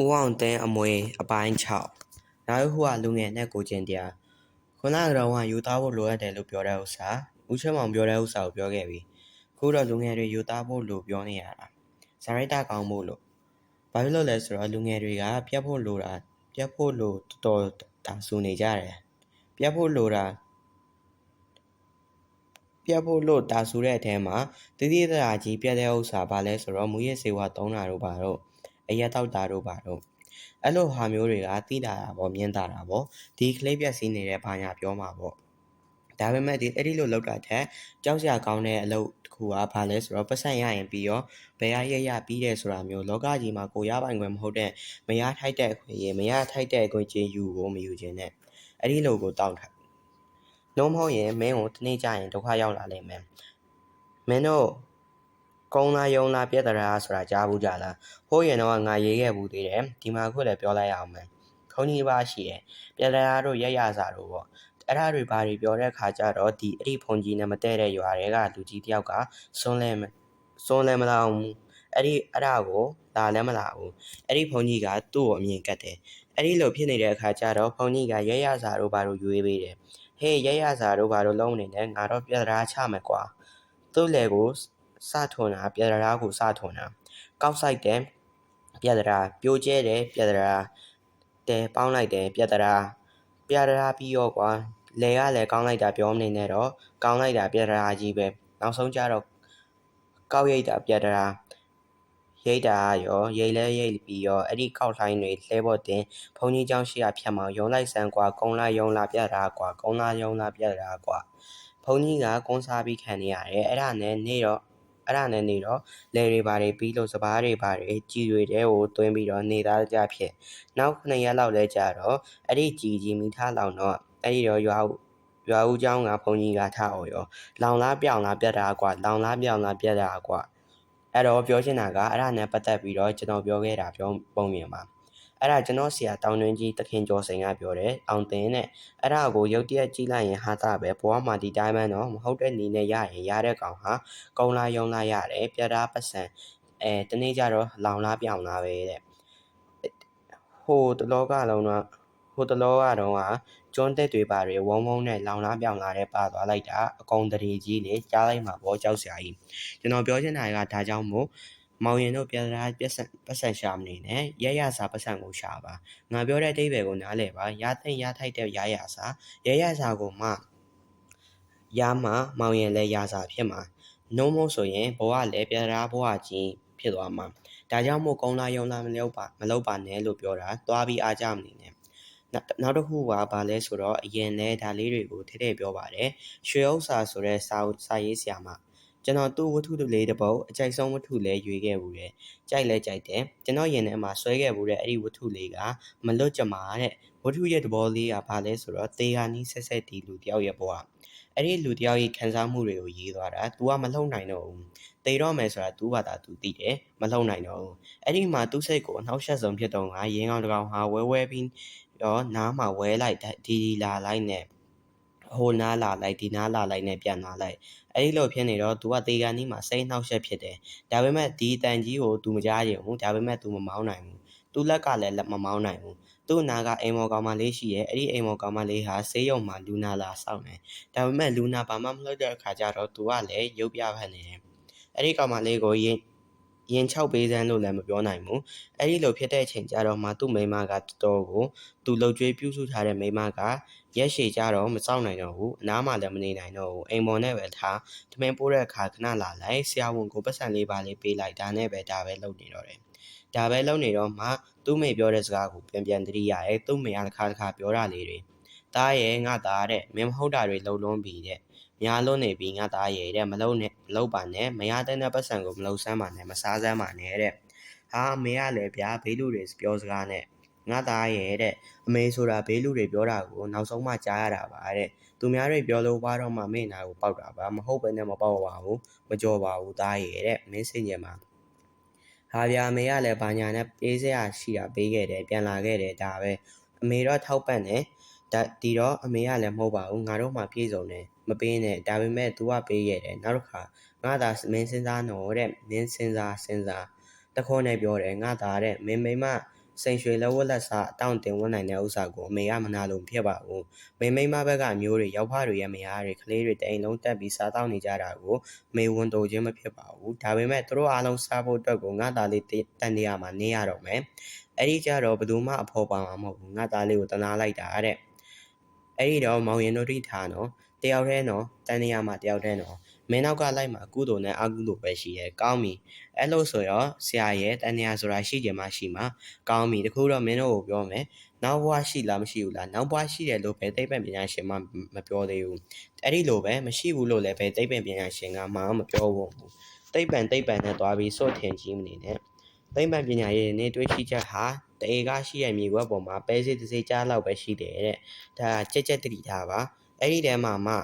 ဦးအောင်သင်းအမွေအပိုင်း6နောက်တစ်ခုကလူငယ်နဲ့ကိုကျင်တရားခုနကတော့ကယူသားဖို့လိုအပ်တယ်လို့ပြောတဲ့ဥစ္စာဦးချမ်းမောင်ပြောတဲ့ဥစ္စာကိုပြောခဲ့ပြီခုတော့လူငယ်တွေယူသားဖို့လို့ပြောနေရတာဇာရိုက်တာကောင်းဖို့လို့ဘာဖြစ်လို့လဲဆိုတော့လူငယ်တွေကပြတ်ဖို့လိုတာပြတ်ဖို့လို့တော်တော်တာဆူနေကြတယ်ပြတ်ဖို့လိုတာပြတ်ဖို့လို့တာဆူတဲ့အထဲမှာတတိယတာကြီးပြတ်တဲ့ဥစ္စာဘာလဲဆိုတော့မူရစ်စေဝါသုံးတာတို့ပါတော့ အရက်တောက်တာတို့ပါတော့အဲ့လိုဟာမျိုးတွေကသိတာတာပေါ့မြင်တာတာပေါ့ဒီကလေးပြက်စီးနေတဲ့ဘာညာပြောမှာပေါ့ဒါပေမဲ့ဒီအဲ့ဒီလိုလောက်တာထက်ကြောက်စရာကောင်းတဲ့အလုပ်တစ်ခုကဘာလဲဆိုတော့ပတ်စံရရင်ပြီးရောဘယ်ရရရပြီးတယ်ဆိုတာမျိုးလောကကြီးမှာကိုရပိုင်ခွင့်မဟုတ်တဲ့မရထိုက်တဲ့အခွင့်အရေးမရထိုက်တဲ့အခွင့်အရေးယူကိုမယူခြင်းနဲ့အဲ့ဒီလိုကိုတောက်ထားလုံးမဟုတ်ရင်မင်းကိုတနေ့ကျရင်ဒုက္ခရောက်လာလိမ့်မယ်မင်းတို့ ကုန်းလာယုံလာပြက်တရာဆိုတာကြားဘူးကြလားဟိုးရင်တော့ငါရေးခဲ့ဘူးသေးတယ်ဒီမှာခုလည်းပြောလိုက်ရအောင်မယ်ခုံကြီးပါရှိတယ်ပြက်တရာတို့ရက်ရစာတို့ပေါ့အဲ့ဒါတွေဘာတွေပြောတဲ့ခါကျတော့ဒီအဲ့ဒီဖုန်ကြီးနဲ့မတည့်တဲ့ရွာတွေကလူကြီးတယောက်ကစွန်းလဲမစွန်းလဲမလာဘူးအဲ့ဒီအဲ့ဒါကိုလာလည်းမလာဘူးအဲ့ဒီဖုန်ကြီးကသူ့ကိုအမြင်ကတ်တယ်အဲ့ဒီလိုဖြစ်နေတဲ့အခါကျတော့ဖုန်ကြီးကရက်ရစာတို့ဘာတို့ရွေးပေးတယ်ဟေးရက်ရစာတို့ဘာတို့လုံးနေတယ်ငါတော့ပြက်တရာချမယ်ကွာသူ့လေကို စထွန်တာပြက်တရာကိုစထွန်တာကောက်ဆိုင်တယ်ပြက်တရာပြိုကျဲတယ်ပြက်တရာတဲပေါင်းလိုက်တယ်ပြက်တရာပြက်တရာပြီးရောကွာလေကလည်းကောင်းလိုက်တာပြောမနေနဲ့တော့ကောင်းလိုက်တာပြက်တရာကြီးပဲနောက်ဆုံးကျတော့ကောက်ရိတ်တာပြက်တရာရိတ်တာရောရိတ်လဲရိတ်ပြီးရောအဲ့ဒီကောက်တိုင်းတွေလှဲဖို့တင်ဘုံကြီးเจ้าရှိရဖြတ်မောင်ရုံလိုက်ဆန်းကွာကုန်းလာယုံလာပြက်တာကွာကုန်းလာယုံလာပြက်တာကွာဘုံကြီးကကုန်းစားပြီးခံနေရတယ်အဲ့ဒါနဲ့နေတော့ အဲ့ဒါနဲ့နေတော့လေတွေဘာတွေပြီးလို့စပားတွေဘာတွေကြီးတွေတဲကိုတွင်းပြီးတော့နေသားကြဖြစ်နောက်9ရက်လောက်လဲကြာတော့အဲ့ဒီကြီးကြီးမိထားလောင်တော့အဲ့ဒီတော့ရွာရွာဦးเจ้าကဘုံကြီးကထားအောင်ရောလောင်လားပြောင်လားပြက်တာကွာလောင်လားပြောင်လားပြက်တာကွာအဲ့တော့ပြောချင်တာကအဲ့ဒါနဲ့ပတ်သက်ပြီးတော့ကျွန်တော်ပြောခဲ့တာပြောပုံမြင်ပါ အဲ့ဒါကျွန်တော်ဆရာတောင်တွင်းကြီးတခင်ကျော်စိန်ကပြောတယ်အောင်တင်နဲ့အဲ့ဒါကိုရုတ်တရက်ကြည့်လိုက်ရင်ဟာတာပဲဘဝမှာဒီတိုင်းမှတော့မဟုတ်တဲ့နေနဲ့ရရင်ရတဲ့ကောင်ဟာကုံလာယုံလာရတယ်ပြတာပတ်စံအဲတနေ့ကျတော့လောင်လားပြောင်လားပဲတဲ့ဟိုတလောကလုံးတော့ဟိုတလောကတော့ကကျွန်းတက်တွေပါတွေဝုံဝုံနဲ့လောင်လားပြောင်လားတဲ့ပါသွားလိုက်တာအကုန်တရေကြီးလေကြားလိုက်မှာပေါ့ကြောက်စရာကြီးကျွန်တော်ပြောချင်တာကဒါကြောင့်မို့ မောင်ရင်တို့ပြတာပတ်စံပတ်စံရှာမနေနဲ့ရရစာပတ်စံကိုရှာပါငါပြောတဲ့အတိတ်ပဲကိုနားလည်ပါရသိမ့်ရထိုက်တဲ့ရရစာရရစာကိုမှရမှမောင်ရင်လည်းရစာဖြစ်မှာနှုံးမို့ဆိုရင်ဘဝလည်းပြတာဘဝကြီးဖြစ်သွားမှာဒါကြောင့်မို့ကုန်းလာယုံလာမလုပ်ပါမလုပ်ပါနဲ့လို့ပြောတာသွားပြီးအားကြမနေနဲ့နောက်တစ်ခုကဘာလဲဆိုတော့အရင်လဲဒါလေးတွေကိုထဲထဲပြောပါတယ်ရွှေဥစ္စာဆိုတဲ့စာစာရေးဆရာမ ကျွန်တော်သူ့ဝတ္ထုတလေးတစ်ပုဒ်အကြိုက်ဆုံးဝတ္ထုလဲရွေခဲ့ဘူးတယ်ကြိုက်လဲကြိုက်တယ်ကျွန်တော်ရင်ထဲမှာဆွဲခဲ့ဘူးတဲ့အဲ့ဒီဝတ္ထုလေးကမလွတ်ကြမှာတဲ့ဝတ္ထုရဲ့သဘောလေးကဘာလဲဆိုတော့သေဟာနီးဆက်ဆက်တီလူတယောက်ရဲ့ဘဝအဲ့ဒီလူတယောက်ရဲ့ခံစားမှုတွေကိုရေးသွားတာ तू ကမလှုပ်နိုင်တော့ဘူးတေတော့မယ်ဆိုတာ तू ဘာသာ तू သိတယ်မလှုပ်နိုင်တော့ဘူးအဲ့ဒီမှာသူ့စိတ်ကိုအနှောက်ယှက်ဆုံးဖြစ်တော့ငါရင်းကောင်တကောင်ဟာဝဲဝဲပြီးတော့နားမှာဝဲလိုက်ဒီဒီလာလိုက်နဲ့ ဟိုနားလာလိုက်ဒီနားလာလိုက်နဲ့ပြန်လာလိုက်အဲ့ဒီလိုဖြစ်နေတော့ तू ကတေကန်နီးမှာစိတ်နှောက်ယှက်ဖြစ်တယ်ဒါပေမဲ့ဒီတန်ကြီးကို तू မကြားရင်ဘူးဒါပေမဲ့ तू မမောင်းနိုင်ဘူးသူ့လက်ကလည်းလက်မမောင်းနိုင်ဘူးသူ့နာကအိမ်မော်ကောင်မလေးရှိရဲ့အဲ့ဒီအိမ်မော်ကောင်မလေးဟာဆေးရုံမှာလူနာလာစောင့်နေဒါပေမဲ့လူနာဘာမှမလုပ်တဲ့အခါကျတော့ तू ကလည်းရုပ်ပြဖက်နေတယ်အဲ့ဒီကောင်မလေးကိုရင် ရင်၆ပေးစမ်းလို့လည်းမပြောနိုင်ဘူးအဲ့ဒီလိုဖြစ်တဲ့အချိန်ကျတော့မှသူ့မိမကတော်တော်ကိုသူလှုပ်ကြွေးပြုစုထားတဲ့မိမကရက်ရှည်ကြတော့မစောင့်နိုင်တော့ဘူးအနားမှလည်းမနေနိုင်တော့ဘူးအိမ်ပေါ်နဲ့ပဲထားတမင်ပိုးတဲ့အခါခဏလာလိုက်ဆရာဝန်ကိုပတ်စံလေးပါလေးပေးလိုက်ဒါနဲ့ပဲဒါပဲလုပ်နေတော့တယ်ဒါပဲလုပ်နေတော့မှသူ့မိပြောတဲ့စကားကိုပြန်ပြန်သတိရတယ်သူ့မိကတစ်ခါတစ်ခါပြောတာလေးတွေ တားရဲ့ငါသားတဲ့မင်းမဟုတ်တာတွေလုံလုံးပြီးတဲ့များလွန်းနေပြီးငါသားရဲ့တဲ့မလုံနဲ့မလုံပါနဲ့မရတဲ့တဲ့ပတ်စံကိုမလုံဆမ်းပါနဲ့မစားဆမ်းပါနဲ့တဲ့ဟာအမေကလည်းဗျာဘေးလူတွေပြောစကားနဲ့ငါသားရဲ့တဲ့အမေဆိုတာဘေးလူတွေပြောတာကိုနောက်ဆုံးမှကြားရတာပါတဲ့သူများတွေပြောလို့ပါတော့မှမင်းနာကိုပောက်တာပါမဟုတ်ဘဲနဲ့မပောက်ပါဘူးမကြော်ပါဘူးသားရဲ့တဲ့မင်းစင်ကြမှာဟာဗျာအမေကလည်းဘာညာနဲ့ပေးစရာရှိတာပေးခဲ့တယ်ပြန်လာခဲ့တယ်ဒါပဲအမေတော့ထောက်ပံ့တယ် ဒါဒီတော့အမေကလည်းမဟုတ်ပါဘူးငါတို့မှပြေဆုံးတယ်မပေးနဲ့ဒါပေမဲ့ तू ကပေးရတယ်နောက်တစ်ခါငါသာမင်းစဉ်းစားနော်တဲ့မင်းစဉ်းစားစဉ်းစားတခေါနဲ့ပြောတယ်ငါသာတဲ့မင်းမိမစိန်ရွှေလက်ဝက်လက်စားအတောင့်တင်ဝင်နိုင်တဲ့ဥစ္စာကိုအမေကမနာလို့ဖြစ်ပါဘူးမိမိမဘက်ကအမျိုးတွေရောက်ဖတွေရဲ့မယားတွေကလေးတွေတအိမ်လုံးတက်ပြီးစားတောက်နေကြတာကိုမေဝန်တိုခြင်းမဖြစ်ပါဘူးဒါပေမဲ့သူတို့အားလုံးစားဖို့အတွက်ကိုငါသားလေးတန်နေရမှာနေရတော့မယ်အဲ့ဒီကြတော့ဘယ်သူမှအဖို့ပါမှာမဟုတ်ဘူးငါသားလေးကိုတနာလိုက်တာတဲ့ အဲ့ဒီတော့မောင်ရင်တို့ထိထားနော်တယောက်တည်းနော်တန်နေရမှာတယောက်တည်းနော်မင်းနောက်ကလိုက်မှာကုသိုလ်နဲ့အကုသိုလ်ပဲရှိရဲကောင်းပြီအဲ့လို့ဆိုတော့ဆရာရဲ့တန်နေရဆိုတာရှိကြမှာရှိမှာကောင်းပြီတခုတော့မင်းတို့ကိုပြောမယ်နောက်ဘဝရှိလားမရှိဘူးလားနောက်ဘဝရှိတယ်လို့ပဲသိပ္ပံပညာရှင်မှမပြောသေးဘူးအဲ့ဒီလိုပဲမရှိဘူးလို့လည်းပဲသိပ္ပံပညာရှင်ကမှမပြောဘူးသိပ္ပံသိပ္ပံနဲ့တွားပြီးစော့ထင်ကြီးမနေနဲ့သိပ္ပံပညာရဲ့နေတွေးရှိချက်ဟာ တအေကရှိတဲ့မြေခွက်ပေါ်မှာပဲစစ်တစ်စိကြားလောက်ပဲရှိတယ်တဲ့ဒါကြက်ကြက်တတိထားပါအဲ့ဒီထဲမှာမှ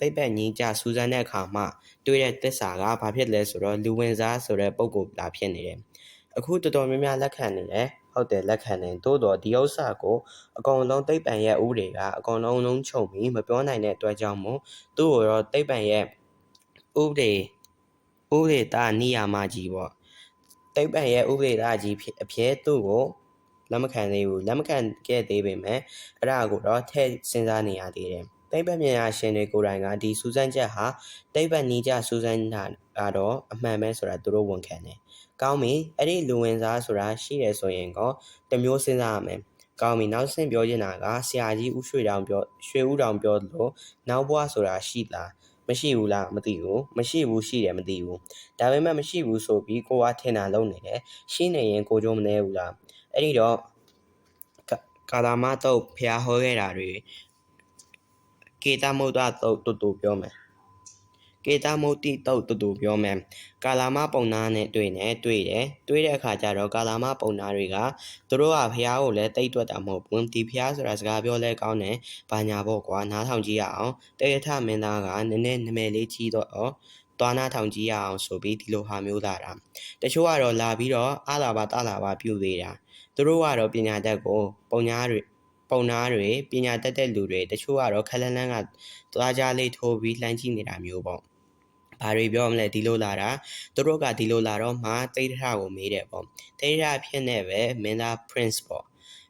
သိပ္ပံညီကြစူးစမ်းတဲ့အခါမှာတွေ့တဲ့သစ္စာကဘာဖြစ်လဲဆိုတော့လူဝင်စားဆိုတဲ့ပုံကိုလာဖြစ်နေတယ်အခုတော်တော်များများလက်ခံနေတယ်ဟုတ်တယ်လက်ခံတယ်သို့တော့ဒီဥစ္စာကိုအကောင်လုံးသိပ္ပံရဲ့ဥပဒေကအကောင်လုံးလုံးချုပ်ပြီးမပြောနိုင်တဲ့အတွက်ကြောင့်မို့သူ့ကိုတော့သိပ္ပံရဲ့ဥပဒေဥပဒေသားနိယာမကြီးပေါ့သိပ္ပံရဲ့ဥပဒေသားကြီးအဖြစ်သူ့ကို လက်မခံသေးဘူးလက်မခံခဲ့သေးပေမဲ့အဲ့ဒါကိုတော့ထည့်စဉ်းစားနေရသေးတယ်သိပ္ပံပညာရှင်တွေကိုယ်တိုင်ကဒီစူးစမ်းချက်ဟာသိပ္ပံနည်းကျစူးစမ်းတာကတော့အမှန်ပဲဆိုတာသူတို့ဝန်ခံတယ်။ကောင်းပြီအဲ့ဒီလူဝင်စားဆိုတာရှိတယ်ဆိုရင်ကောတမျိုးစဉ်းစားရမယ်။ကောင်းပြီနောက်ဆင့်ပြောချင်တာကဆရာကြီးဦးရွှေတောင်ပြောရွှေဦးတောင်ပြောလို့နောက်ဘဝဆိုတာရှိလားမရှိဘူးလားမသိဘူးမရှိဘူးရှိတယ်မသိဘူးဒါပေမဲ့မရှိဘူးဆိုပြီးကိုကထင်တာလုံးနေတယ်ရှိနေရင်ကိုကြုံမနေဘူးလား အဲ့ဒီတော့ကာလာမတော့ဖျားဟောခဲ့တာတွေကေတမုဒ္ဒတုတ်တူတူပြောမယ်ကေတမုတ်တိတုတ်တူတူပြောမယ်ကာလာမပုံနာနဲ့တွေ့နေတွေ့တယ်တွေ့တဲ့အခါကျတော့ကာလာမပုံနာတွေကသူတို့ကဖះကိုလည်းတိတ်တွက်တာမဟုတ်ဘူးဒီဖះဆိုတာစကားပြောလဲကောင်းတယ်ဘာညာပေါ့ကွာနားထောင်ကြည့်ရအောင်တေရထမင်းသားကနည်းနည်းနမယ်လေးကြီးတော့သွားနာထောင်ကြည့်ရအောင်ဆိုပြီးဒီလိုဟာမျိုးလာတာတချို့ကတော့လာပြီးတော့အလာပါတလာပါပြုတ်သေးတာ သူတို့ကတော့ပညာတတ်ကိုပုံညာတွေပုံနာတွေပညာတတ်တဲ့လူတွေတချို့ကတော့ခက်လန်းလန်းကသွားကြလေးထိုးပြီးလှမ်းကြည့်နေတာမျိုးပေါ့ဘာတွေပြောမလဲဒီလိုလာတာသူတို့ကဒီလိုလာတော့မှတိတ်ထကိုမေးတယ်ပေါ့တိတ်ထဖြစ်နေပဲမင်းသား prince ပေါ့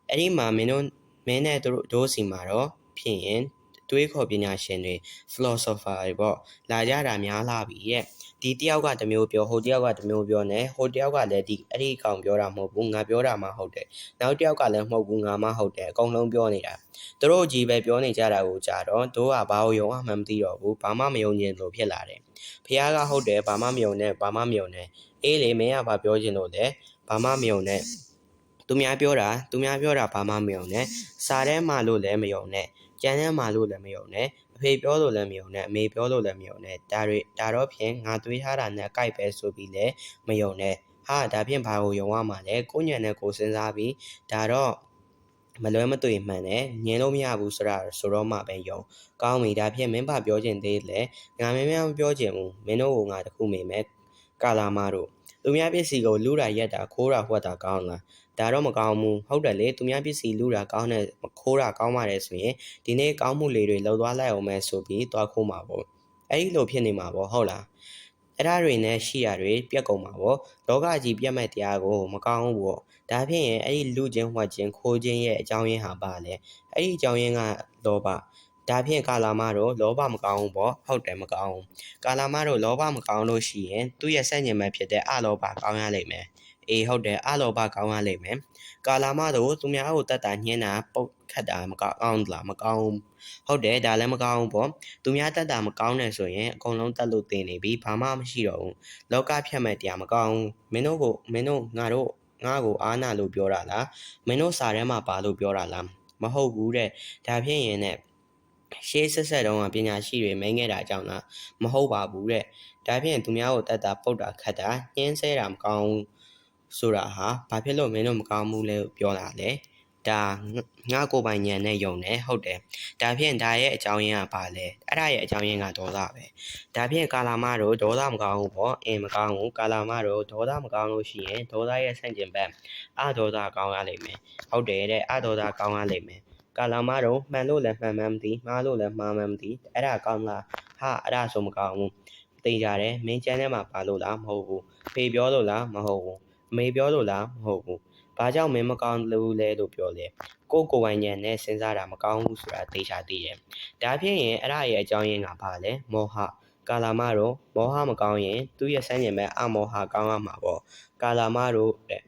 အဲ့ဒီမှာမင်းတို့မင်းနဲ့တို့တို့စီမှာတော့ဖြစ်ရင်တွေးခေါ်ပညာရှင်တွေ philosopher တွေပေါ့လာကြတာများလာပြီရဲ့ ဒီတယောက်ကတမျိုးပြောဟိုတယောက်ကတမျိုးပြောနေဟိုတယောက်ကလည်းဒီအဲ့ဒီကောင်ပြောတာမဟုတ်ဘူးငါပြောတာမှဟုတ်တယ်နောက်တယောက်ကလည်းမဟုတ်ဘူးငါမှဟုတ်တယ်အကုန်လုံးပြောနေတာသူတို့ကြီးပဲပြောနေကြတာကိုကြာတော့တို့ကဘာကိုယုံမှမသိတော့ဘူးဘာမှမယုံကျင်လို့ဖြစ်လာတယ်ဖះကဟုတ်တယ်ဘာမှမယုံနဲ့ဘာမှမယုံနဲ့အေးလေမင်းကဘာပြောချင်လို့လဲဘာမှမယုံနဲ့ သူများပြောတာသူများပြောတာဘာမှမယုံနဲ့စားထဲမှာလို့လည်းမယုံနဲ့ကြမ်းထဲမှာလို့လည်းမယုံနဲ့အဖေပြောလို့လည်းမယုံနဲ့အမေပြောလို့လည်းမယုံနဲ့ဒါတွေဒါတော့ဖြင့်ငါတွေးထားတာနဲ့ကြိုက်ပဲဆိုပြီးလည်းမယုံနဲ့ဟာဒါဖြင့်ဘာကိုယုံရမှာလဲကိုညံနဲ့ကိုစဉ်းစားပြီးဒါတော့မလွဲမသွေမှန်တယ်ညင်လို့မရဘူးဆိုတာဆိုတော့မှပဲယုံကောင်းပြီဒါဖြင့်မင်းဘာပြောချင်သေးလဲငါမင်းမပြောချင်ဘူးမင်းတို့ကငါတခုမိမယ်ကာလာမတို့ သူများပစ္စည်းကိုလူတာရက်တာခိုးတာဟွက်တာကောင်းလားဒါတော့မကောင်းဘူးဟုတ်တယ်လေသူများပစ္စည်းလူတာကောင်းတယ်ခိုးတာကောင်းပါတယ်ဆိုရင်ဒီနေ့ကောင်းမှုလေးတွေလှုပ်သွားလိုက်အောင်မယ်ဆိုပြီးသွားခိုးမှာပေါ့အဲ့ဒီလိုဖြစ်နေမှာပေါ့ဟုတ်လားအဲ့ဒါတွေနဲ့ရှိရတွေပြက်ကုန်မှာပေါ့လောကကြီးပြက်မဲ့တရားကိုမကောင်းဘူးပေါ့ဒါဖြစ်ရင်အဲ့ဒီလူချင်းဟွက်ချင်းခိုးချင်းရဲ့အကြောင်းရင်းဟာပါလေအဲ့ဒီအကြောင်းရင်းကလောဘ ဒါဖြင့်ကာလာမတော့လောဘမကောင်းဘူးပေါ့ဟုတ်တယ်မကောင်းဘူးကာလာမတော့လောဘမကောင်းလို့ရှိရင်သူ့ရဲ့ဆန့်ကျင်ဘက်ဖြစ်တဲ့အလောဘကောင်းရလိမ့်မယ်အေးဟုတ်တယ်အလောဘကောင်းရလိမ့်မယ်ကာလာမတို့သူများကိုတတ်တာညှင်းတာပုတ်ခတ်တာမကောင်းလားမကောင်းဟုတ်တယ်ဒါလည်းမကောင်းဘူးပေါ့သူများတတ်တာမကောင်းတယ်ဆိုရင်အကုန်လုံးတတ်လို့တင်နေပြီဘာမှမရှိတော့ဘူးလောကဖြတ်မဲ့တရားမကောင်းမင်းတို့ကိုမင်းတို့ငါတို့ငါ့ကိုအားနာလို့ပြောတာလားမင်းတို့စာထဲမှာပါလို့ပြောတာလားမဟုတ်ဘူးတဲ့ဒါဖြစ်ရင်ね ရှေးဆက်ဆက်တုန်းကပညာရှိတွေမင်းခဲ့တာကြောင့်လားမဟုတ်ပါဘူးတဲ့ဒါဖြင့်သူများကိုတတ်တာပုတ်တာခတ်တာညှင်းဆဲတာမကောင်းဆိုတာဟာဘာဖြစ်လို့မင်းတို့မကောင်းဘူးလဲပြောတာလဲဒါငါကိုပိုင်ညံနဲ့ယုံတယ်ဟုတ်တယ်ဒါဖြင့်ဒါရဲ့အကြောင်းရင်းကဘာလဲအဲ့ဒါရဲ့အကြောင်းရင်းကဒေါသပဲဒါဖြင့်ကာလာမတို့ဒေါသမကောင်းဘူးပေါ့အင်းမကောင်းဘူးကာလာမတို့ဒေါသမကောင်းလို့ရှိရင်ဒေါသရဲ့ဆန့်ကျင်ဘက်အဒေါသကောင်းရလိမ့်မယ်ဟုတ်တယ်တဲ့အဒေါသကောင်းရလိမ့်မယ် ကာလာမတို့မှန်လို့လည်းမှန်မှန်မသိမှားလို့လည်းမှားမှန်မသိအဲ့ဒါကောင်းလားဟာအဲ့ဒါဆိုမကောင်းဘူးသိကြတယ်မင်းချမ်းထဲမှာပါလို့လားမဟုတ်ဘူးဖေပြောလို့လားမဟုတ်ဘူးအမေပြောလို့လားမဟုတ်ဘူးဘာကြောင့်မင်းမကောင်းလို့လဲလို့ပြောလဲကိုယ့်ကိုယ်ပိုင်ဉာဏ်နဲ့စဉ်းစားတာမကောင်းဘူးဆိုတာသိချသိတယ်ဒါဖြစ်ရင်အဲ့ဒါရဲ့အကြောင်းရင်းကဘာလဲမောဟကာလာမတော့မောဟမကောင်းရင်သူ့ရဲ့စမ်းကျင်မဲ့အမောဟကောင်းရမှာပေါ့ကာလာမတော့တဲ့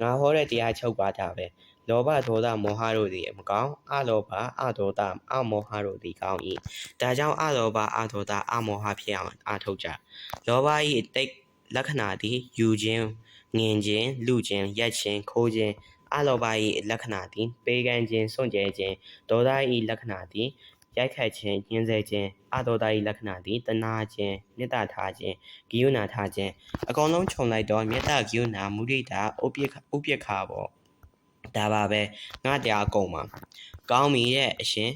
ငါဟောတဲ့တရားချုပ်ပါတာပဲ လောဘဒေါသမောဟတို့သည်မကောင်းအလောဘအဒေါသအမောဟတို့သည်ကောင်း၏ဒါကြောင့်အလောဘအဒေါသအမောဟဖြစ်အောင်အားထုတ်ကြလောဘ၏တိတ်လက္ခဏာသည်ယူခြင်းငင်ခြင်းလူခြင်းရက်ခြင်းခိုးခြင်းအလောဘ၏လက္ခဏာသည်ပေးကမ်းခြင်းစွန့်ကြဲခြင်းဒေါသ၏လက္ခဏာသည်ရိုက်ခတ်ခြင်းညှင်းဆဲခြင်းအဒေါသ၏လက္ခဏာသည်တနာခြင်းမေတ္တာထားခြင်းဂိယုဏထားခြင်းအကုန်လုံးခြုံလိုက်တော့မေတ္တာဂိယုဏမုဒိတာဥပိ္ပခဥပိ္ပခါပေါ့ ဒါပါပဲငါတရားအကုန်ပါကောင်းပြီရဲ့အရှင်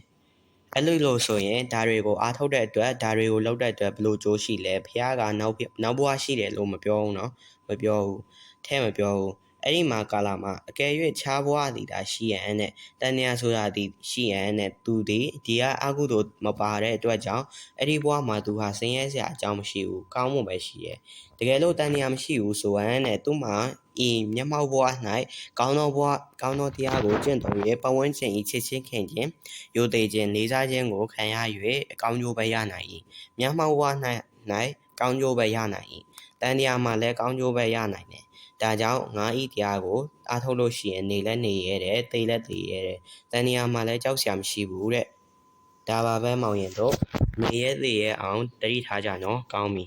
အဲ့လိုလို့ဆိုရင်ဒါတွေကိုအားထုတ်တဲ့အတွက်ဒါတွေကိုလုပ်တဲ့အတွက်ဘယ်လိုကြိုးရှိလဲဖះကနောက်နောက်ဘဝရှိတယ်လို့မပြောဘူးเนาะမပြောဘူးထဲမပြောဘူး အဲ့ဒီမှာကာလာမှာအကယ်၍ခြားဘွားသည်ဒါရှိရန်နဲ့တန်ညာဆိုတာဒီရှိရန်နဲ့သူဒီဒီကအကုသို့မပါတဲ့အတွက်ကြောင့်အဲ့ဒီဘွားမှာသူဟာဆင်းရဲစရာအကြောင်းမရှိဘူးကောင်းမှုပဲရှိရဲ့တကယ်လို့တန်ညာမရှိဘူးဆိုရင်နဲ့သူ့မှာဤမျက်မှောက်ဘွား၌ကောင်းသောဘွားကောင်းသောတရားကိုကျင့်သုံး၍ပဝန်းကျင်ဤချစ်ချင်းခင်ခြင်းယိုသေးခြင်းလေးစားခြင်းကိုခံရ၍အကောင်းကျိုးပဲရနိုင်၏မျက်မှောက်ဘွား၌၌ကောင်းကျိုးပဲရနိုင်၏တန်ညာမှာလည်းကောင်းကျိုးပဲရနိုင်တယ် ဒါကြောင့်ငါဤတရားကိုအားထုတ်လို့ရှိရင်နေလည်းနေရဲတယ်သိလည်းသိရဲတယ်တန်ညာမှာလည်းကြောက်စရာမရှိဘူးတဲ့ဒါပါပဲမောင်ရင်တို့နေရဲသိရဲအောင်တတိထားကြနော်ကောင်းပြီ